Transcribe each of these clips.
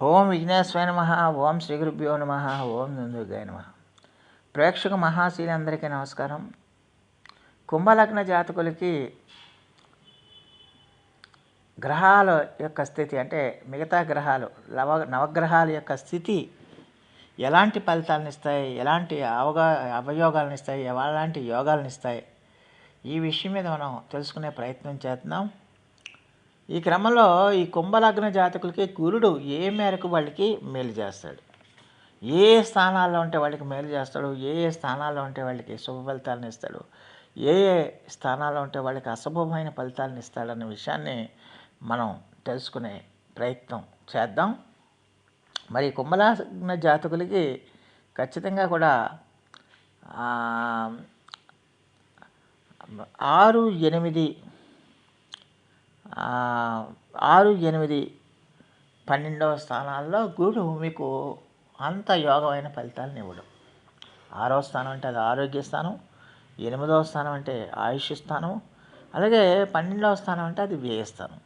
ఓం విఘ్నేశ్వర నమ ఓం శ్రీ గురుభ్యో నమ ఓం నందుగాయ నమ. ప్రేక్షక మహాశీలందరికీ నమస్కారం. కుంభలగ్న జాతకులకి గ్రహాల యొక్క స్థితి అంటే మిగతా గ్రహాలు నవ నవగ్రహాల యొక్క స్థితి ఎలాంటి ఫలితాలను ఇస్తాయి ఎలాంటి అవగా అవయోగాలను ఇస్తాయి ఎలాంటి యోగాలను ఇస్తాయి ఈ విషయం మీద మనం తెలుసుకునే ప్రయత్నం చేస్తున్నాం ఈ క్రమంలో ఈ కుంభలగ్న జాతకులకి గురుడు ఏ మేరకు వాళ్ళకి మేలు చేస్తాడు? ఏ స్థానాల్లో ఉంటే వాళ్ళకి మేలు చేస్తాడు? ఏ ఏ స్థానాల్లో ఉంటే వాళ్ళకి శుభ ఫలితాలను ఇస్తాడు? ఏ ఏ స్థానాల్లో ఉంటే వాళ్ళకి అశుభమైన ఫలితాలను ఇస్తాడన్న విషయాన్ని మనం తెలుసుకునే ప్రయత్నం చేద్దాం. మరి కుంభలగ్న జాతకులకి ఖచ్చితంగా కూడా ఆరు ఎనిమిది ఆరు ఎనిమిది పన్నెండవ స్థానాల్లో గురుడు మీకు అంత యోగమైన ఫలితాలను ఇవ్వడం. ఆరో స్థానం అంటే అది ఆరోగ్య స్థానం ఎనిమిదవ స్థానం అంటే ఆయుష్ స్థానం అలాగే పన్నెండవ స్థానం అంటే అది వ్యయ స్థానం.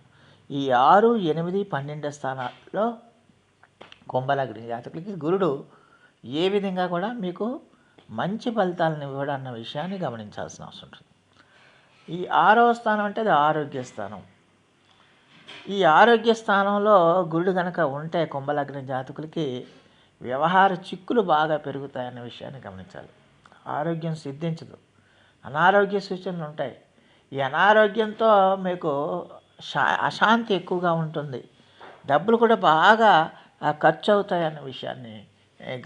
ఈ ఆరు ఎనిమిది పన్నెండు స్థానాల్లో కుంభలగ్ని జాతకులకి గురుడు ఏ విధంగా కూడా మీకు మంచి ఫలితాలను ఇవ్వడం అన్న విషయాన్ని గమనించాల్సిన అవసరం ఉంటుంది. ఈ ఆరవ స్థానం అంటే అది ఆరోగ్య స్థానం. ఈ ఆరోగ్య స్థానంలో గురుడు కనుక ఉంటే కుంభలగ్న జాతకులకి వ్యవహార చిక్కులు బాగా పెరుగుతాయన్న విషయాన్ని గమనించాలి. ఆరోగ్యం సిద్ధించదు. అనారోగ్య సూచనలు ఉంటాయి. ఈ అనారోగ్యంతో మీకు శా అశాంతి ఎక్కువగా ఉంటుంది. డబ్బులు కూడా బాగా ఖర్చు అవుతాయన్న విషయాన్ని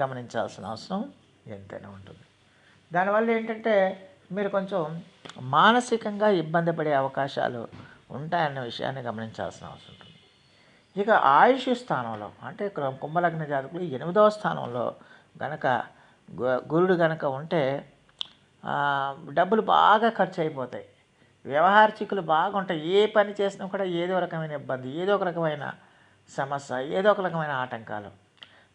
గమనించాల్సిన అవసరం ఎంతైనా ఉంటుంది. దానివల్ల ఏంటంటే మీరు కొంచెం మానసికంగా ఇబ్బంది పడే అవకాశాలు ఉంటాయన్న విషయాన్ని గమనించాల్సిన అవసరం ఉంటుంది. ఇక ఆయుష్ స్థానంలో అంటే కుంభలగ్న జాతకులు ఎనిమిదవ స్థానంలో గనక గురుడు గనక ఉంటే డబ్బులు బాగా ఖర్చు అయిపోతాయి వ్యవహార చిక్కులు బాగుంటాయి. ఏ పని చేసినా కూడా ఏదో రకమైన ఇబ్బంది ఏదో ఒక రకమైన సమస్య ఏదో ఒక రకమైన ఆటంకాలు.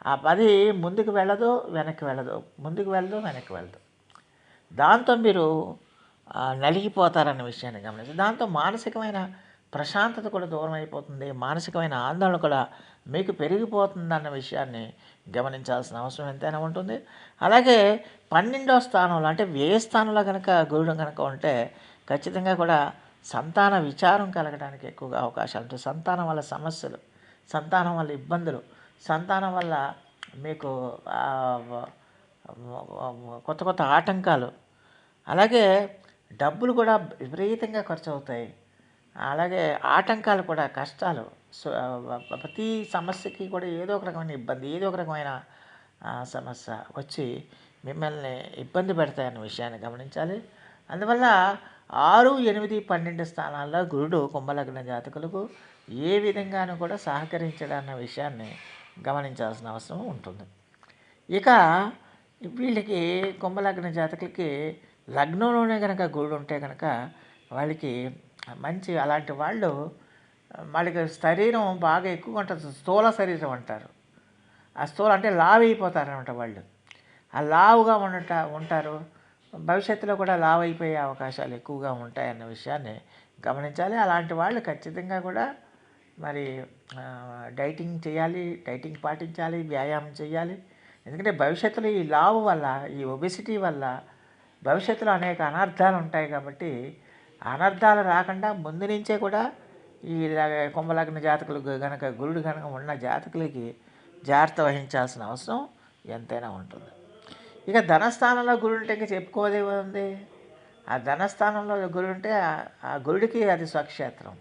ఆ పది ముందుకు వెళ్ళదు వెనక్కి వెళ్ళదు ముందుకు వెళ్ళదు వెనక్కి వెళ్ళదు. దాంతో మీరు నలిగిపోతారన్న విషయాన్ని గమనించి దాంతో మానసికమైన ప్రశాంతత కూడా దూరం అయిపోతుంది మానసికమైన ఆందోళన కూడా మీకు పెరిగిపోతుంది అన్న విషయాన్ని గమనించాల్సిన అవసరం ఎంతైనా ఉంటుంది. అలాగే పన్నెండో స్థానంలో అంటే వ్యయ స్థానంలో కనుక గురుడు కనుక ఉంటే ఖచ్చితంగా కూడా సంతాన విచారం కలగడానికి ఎక్కువగా అవకాశాలు ఉంటాయి. సంతానం వల్ల సమస్యలు సంతానం వల్ల ఇబ్బందులు సంతానం వల్ల మీకు కొత్త కొత్త ఆటంకాలు. అలాగే డబ్బులు కూడా విపరీతంగా ఖర్చు అవుతాయి అలాగే ఆటంకాలు కూడా కష్టాలు. సో ప్రతి సమస్యకి కూడా ఏదో ఒక రకమైన ఇబ్బంది ఏదో ఒక రకమైన సమస్య వచ్చి మిమ్మల్ని ఇబ్బంది పెడతాయన్న విషయాన్ని గమనించాలి. అందువల్ల ఆరు ఎనిమిది పన్నెండు స్థానాల్లో గురుడు కుంభలగ్న జాతకులకు ఏ విధంగానూ కూడా సహకరించడన్న విషయాన్ని గమనించాల్సిన అవసరం ఉంటుంది. ఇక వీళ్ళకి కుంభలగ్న జాతకులకి లగ్నంలోనే కనుక గుళ్ళు ఉంటే కనుక వాళ్ళకి మంచి అలాంటి వాళ్ళు వాళ్ళకి శరీరం బాగా ఎక్కువ ఉంటుంది స్థూల శరీరం అంటారు. ఆ స్థూల అంటే లావు అయిపోతారనమాట వాళ్ళు. ఆ లావుగా ఉండట ఉంటారు. భవిష్యత్తులో కూడా లావు అయిపోయే అవకాశాలు ఎక్కువగా ఉంటాయన్న విషయాన్ని గమనించాలి. అలాంటి వాళ్ళు ఖచ్చితంగా కూడా మరి డైటింగ్ చేయాలి డైటింగ్ పాటించాలి వ్యాయామం చేయాలి. ఎందుకంటే భవిష్యత్తులో ఈ లావు వల్ల ఈ ఒబెసిటీ వల్ల భవిష్యత్తులో అనేక అనర్థాలు ఉంటాయి కాబట్టి అనర్థాలు రాకుండా ముందు నుంచే కూడా ఈ కుంభలగ్న జాతకులు కనుక గురుడు కనుక ఉన్న జాతకులకి జాగ్రత్త వహించాల్సిన అవసరం ఎంతైనా ఉంటుంది. ఇక ధనస్థానంలో గురుడు ఉంటే ఇంకా చెప్పుకోదే ఉంది ఆ ధనస్థానంలో గురుడు ఉంటే ఆ- ఆ గురుడికి అది స్వక్షేత్రం.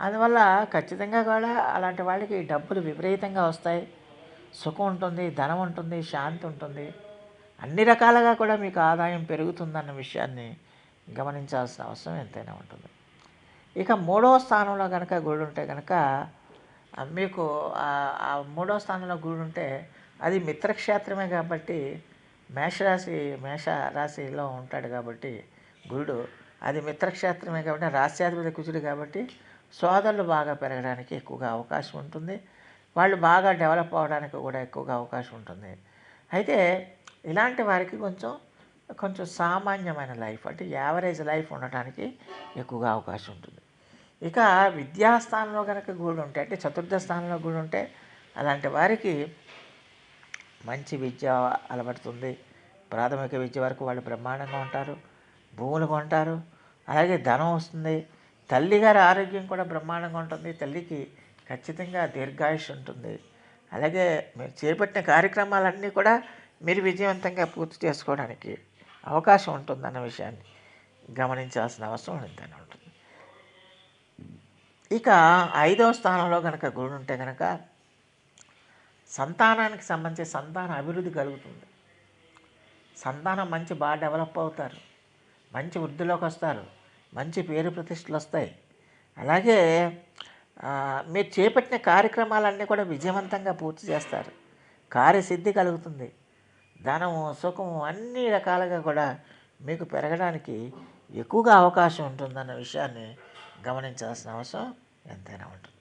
అందువల్ల ఖచ్చితంగా కూడా అలాంటి వాళ్ళకి డబ్బులు విపరీతంగా వస్తాయి. సుఖం ఉంటుంది ధనం ఉంటుంది శాంతి ఉంటుంది. అన్ని రకాలుగా కూడా మీకు ఆదాయం పెరుగుతుందన్న విషయాన్ని గమనించాల్సిన అవసరం ఎంతైనా ఉంటుంది. ఇక మూడవ స్థానంలో కనుక గుడి ఉంటే కనుక మీకు ఆ- మూడవ స్థానంలో గుడి ఉంటే అది మిత్రక్షేత్రమే కాబట్టి మేషరాశి మేష రాశిలో ఉంటాడు కాబట్టి గురుడు. అది మిత్రక్షేత్రమే కాబట్టి రాశ్యాధిపతి కుజుడు కాబట్టి సోదరులు బాగా పెరగడానికి ఎక్కువగా అవకాశం ఉంటుంది. వాళ్ళు బాగా డెవలప్ అవ్వడానికి కూడా ఎక్కువగా అవకాశం ఉంటుంది. అయితే ఇలాంటి వారికి కొంచెం కొంచెం సామాన్యమైన లైఫ్ అంటే యావరేజ్ లైఫ్ ఉండటానికి ఎక్కువగా అవకాశం ఉంటుంది. ఇక విద్యాస్థానంలో కనుక గుడి ఉంటే అంటే చతుర్థ స్థానంలో గుడి ఉంటే అలాంటి వారికి మంచి విద్య అలవడుతుంది. ప్రాథమిక విద్య వరకు వాళ్ళు బ్రహ్మాండంగా ఉంటారు భూములు కొంటారు అలాగే ధనం వస్తుంది. తల్లిగారి ఆరోగ్యం కూడా బ్రహ్మాండంగా ఉంటుంది. తల్లికి ఖచ్చితంగా దీర్ఘాయుష్ ఉంటుంది. అలాగే మీరు చేపట్టిన కార్యక్రమాలన్నీ కూడా మీరు విజయవంతంగా పూర్తి చేసుకోవడానికి అవకాశం ఉంటుందన్న విషయాన్ని గమనించాల్సిన అవసరం ఎంతైనా ఉంటుంది. ఇక ఐదవ స్థానంలో కనుక గురుడు ఉంటే కనుక సంతానానికి సంబంధించి సంతాన అభివృద్ధి కలుగుతుంది. సంతానం మంచి బాగా డెవలప్ అవుతారు. మంచి వృద్ధిలోకి వస్తారు. మంచి పేరు ప్రతిష్టలు వస్తాయి. అలాగే మీరు చేపట్టిన కార్యక్రమాలన్నీ కూడా విజయవంతంగా పూర్తి చేస్తారు. కార్యసిద్ధి కలుగుతుంది. ధనము సుఖము అన్ని రకాలుగా కూడా మీకు పెరగడానికి ఎక్కువగా అవకాశం ఉంటుందన్న విషయాన్ని గమనించాల్సిన అవసరం ఎంతైనా ఉంటుంది.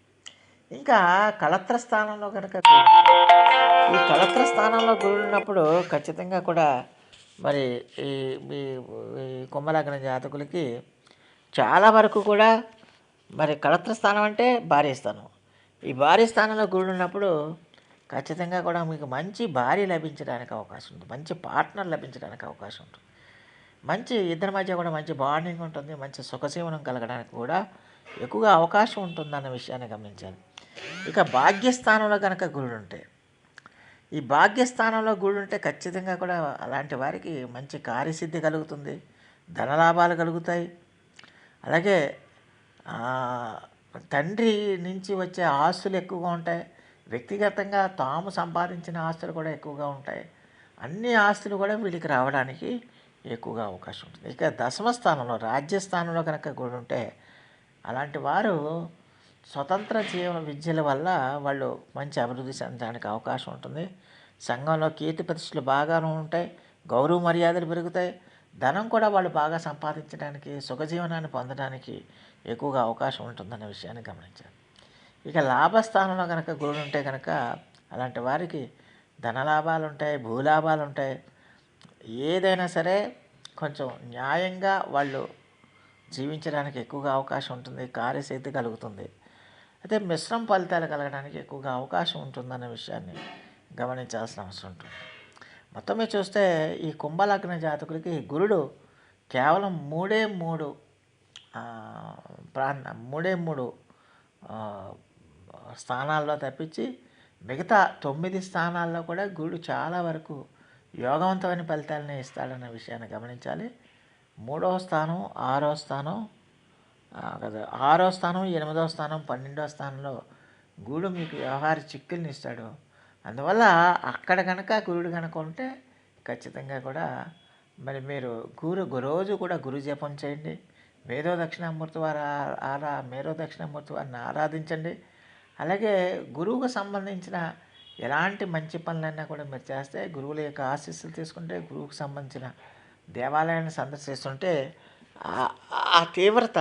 ఇంకా కళత్ర స్థానంలో కనుక ఈ కళత్ర స్థానంలో గురుడు ఉన్నప్పుడు ఖచ్చితంగా కూడా మరి ఈ మీ కుంభలగ్న జాతకులకి చాలా వరకు కూడా మరి కళత్ర స్థానం అంటే భారీ స్థానం. ఈ భారీ స్థానంలో గురుడు ఉన్నప్పుడు ఖచ్చితంగా కూడా మీకు మంచి భార్య లభించడానికి అవకాశం ఉంది మంచి పార్ట్నర్ లభించడానికి అవకాశం ఉంటుంది. మంచి ఇద్దరి మధ్య కూడా మంచి బాండింగ్ ఉంటుంది. మంచి సుఖజీవనం కలగడానికి కూడా ఎక్కువగా అవకాశం ఉంటుందన్న విషయాన్ని గమనించాలి. ఇక భాగ్యస్థానంలో కనుక గుళ్ళు ఉంటాయి ఈ భాగ్యస్థానంలో గుళ్ళు ఉంటే ఖచ్చితంగా కూడా అలాంటి వారికి మంచి కార్యసిద్ధి కలుగుతుంది. ధనలాభాలు కలుగుతాయి. అలాగే తండ్రి నుంచి వచ్చే ఆస్తులు ఎక్కువగా ఉంటాయి. వ్యక్తిగతంగా తాము సంపాదించిన ఆస్తులు కూడా ఎక్కువగా ఉంటాయి. అన్ని ఆస్తులు కూడా వీళ్ళకి రావడానికి ఎక్కువగా అవకాశం ఉంటుంది. ఇక దశమ స్థానంలో రాజ్యస్థానంలో కనుక కూడా ఉంటే అలాంటి వారు స్వతంత్ర జీవన విద్యల వల్ల వాళ్ళు మంచి అభివృద్ధి చెందడానికి అవకాశం ఉంటుంది. సంఘంలో కీర్తి ప్రతిష్టలు బాగానే ఉంటాయి గౌరవ మర్యాదలు పెరుగుతాయి. ధనం కూడా వాళ్ళు బాగా సంపాదించడానికి సుఖజీవనాన్ని పొందడానికి ఎక్కువగా అవకాశం ఉంటుందన్న విషయాన్ని గమనించారు ఇక లాభస్థానంలో కనుక గురుడు ఉంటే కనుక అలాంటి వారికి ధనలాభాలు ఉంటాయి భూలాభాలు ఉంటాయి ఏదైనా సరే కొంచెం న్యాయంగా వాళ్ళు జీవించడానికి ఎక్కువగా అవకాశం ఉంటుంది కార్యశక్తి కలుగుతుంది. అయితే మిశ్రమ ఫలితాలు కలగడానికి ఎక్కువగా అవకాశం ఉంటుందనే విషయాన్ని గమనించాల్సిన అవసరం ఉంటుంది. మొత్తం మీద చూస్తే ఈ కుంభలగ్న జాతకులకి గురుడు కేవలం మూడే మూడు ప్రాంత మూడే మూడు స్థానాల్లో తప్పించి మిగతా తొమ్మిది స్థానాల్లో కూడా గురుడు చాలా వరకు యోగవంతమైన ఫలితాలని ఇస్తాడన్న విషయాన్ని గమనించాలి. మూడవ స్థానం ఆరో స్థానం కదా ఆరో స్థానం ఎనిమిదో స్థానం పన్నెండో స్థానంలో గురుడు మీకు వ్యవహార చిక్కుల్ని ఇస్తాడు. అందువల్ల అక్కడ కనుక గురుడు కనుక ఉంటే ఖచ్చితంగా కూడా మరి మీరు గురు రోజు కూడా గురు జపం చేయండి. మేధో దక్షిణామూర్తి వారు ఆరా మేరో దక్షిణామూర్తి వారిని ఆరాధించండి. అలాగే గురువుకు సంబంధించిన ఎలాంటి మంచి పనులైనా కూడా మీరు చేస్తే గురువుల యొక్క ఆశీస్సులు తీసుకుంటే గురువుకు సంబంధించిన దేవాలయాన్ని సందర్శిస్తుంటే ఆ- తీవ్రత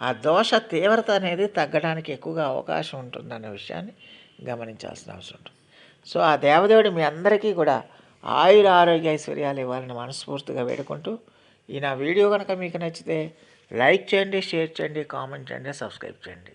ఆ దోష తీవ్రత అనేది తగ్గడానికి ఎక్కువగా అవకాశం ఉంటుందనే విషయాన్ని గమనించాల్సిన అవసరం ఉంటుంది. సో ఆ దేవదేవుడు మీ అందరికీ కూడా ఆయుర ఆరోగ్య ఐశ్వర్యాలు ఇవ్వాలని మనస్ఫూర్తిగా వేడుకుంటూ ఈ నా వీడియో కనుక మీకు నచ్చితే లైక్ చేయండి షేర్ చేయండి కామెంట్ చేయండి సబ్స్క్రైబ్ చేయండి.